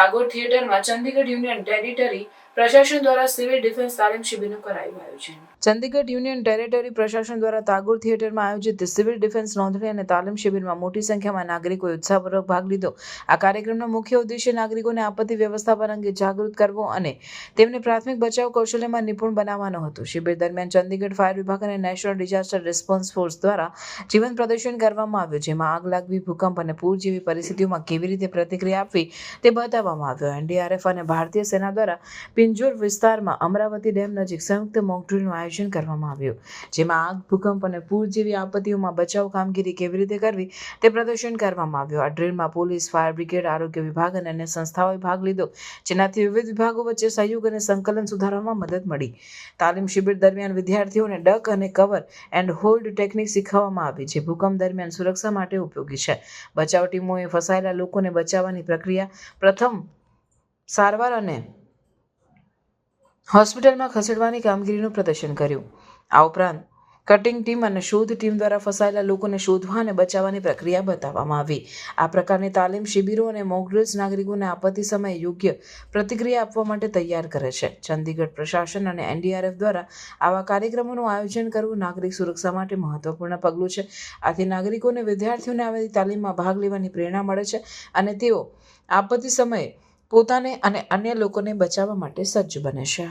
ટાગોર થિયેટરમાં Chandigarh union territory પ્રશાસન દ્વારા સિવિલ ડિફેન્સ તાલીમ શિબિરનું કરાયું આયોજન. ચંદીગઢ યુનિયન ટેરેટરી પ્રશાસન દ્વારા ટાગોર થિયેટરમાં આયોજિત સિવિલ ડિફેન્સ નોંધણી અને તાલીમ શિબિરમાં મોટી સંખ્યામાં નાગરિકોએ ઉત્સાહપૂર્વક ભાગ લીધો. આ કાર્યક્રમનો મુખ્ય ઉદ્દેશ્ય નાગરિકોને આપત્તિ વ્યવસ્થાપન અંગે જાગૃત કરવો અને તેમને પ્રાથમિક બચાવ કૌશલ્યમાં નિપુણ બનાવવાનો હતો. શિબિર દરમિયાન ચંદીગઢ ફાયર વિભાગ અને નેશનલ ડિઝાસ્ટર રિસ્પોન્સ ફોર્સ દ્વારા જીવન પ્રદર્શન કરવામાં આવ્યું, જેમાં આગ લાગવી, ભૂકંપ અને પૂર જેવી પરિસ્થિતિઓમાં કેવી રીતે પ્રતિક્રિયા આપવી તે બતાવવામાં આવ્યો. એનડીઆરએફ અને ભારતીય સેના દ્વારા પિંજોર વિસ્તારમાં અમરાવતી ડેમ નજીક સંયુક્ત મોકડ્રીલનું આયોજન કરવામાં આવ્યું, જેમાં આગ, ભૂકંપ અને પૂર જેવી આપત્તિઓમાં બચાવ કામગીરી કેવી રીતે કરવી તે પ્રદર્શન કરવામાં આવ્યું. આ ડ્રીલમાં પોલીસ, ફાયર બ્રિગેડ, આરોગ્ય વિભાગ અને અન્ય સંસ્થાઓએ ભાગ લીધો, જેનાથી વિવિધ વિભાગો વચ્ચે સહયોગ અને સંકલન સુધારવામાં મદદ મળી. તાલીમ શિબિર દરમિયાન વિદ્યાર્થીઓને ડક અને કવર એન્ડ હોલ્ડ ટેકનિક શીખવવામાં આવી, જે ભૂકંપ દરમિયાન સુરક્ષા માટે ઉપયોગી છે. બચાવ ટીમોએ ફસાયેલા લોકોને બચાવવાની પ્રક્રિયા પ્રથમ સારવાર અને હોસ્પિટલમાં ખસેડવાની કામગીરીનું પ્રદર્શન કર્યું. આ ઉપરાંત, કટિંગ ટીમ અને શોધ ટીમ દ્વારા ફસાયેલા લોકોને શોધવા અને બચાવવાની પ્રક્રિયા બતાવવામાં આવી. આ પ્રકારની તાલીમ શિબિરો અને મોકડ્રિલ્સ નાગરિકોને આપત્તિ સમયે યોગ્ય પ્રતિક્રિયા આપવા માટે તૈયાર કરે છે. ચંદીગઢ પ્રશાસન અને એનડીઆરએફ દ્વારા આવા કાર્યક્રમોનું આયોજન કરવું નાગરિક સુરક્ષા માટે મહત્વપૂર્ણ પગલું છે. આથી નાગરિકોને વિદ્યાર્થીઓને આવેલી તાલીમમાં ભાગ લેવાની પ્રેરણા મળે છે અને તેઓ આપત્તિ સમયે પોતાને અને અન્ય લોકોને બચાવવા માટે સજ્જ બને છે.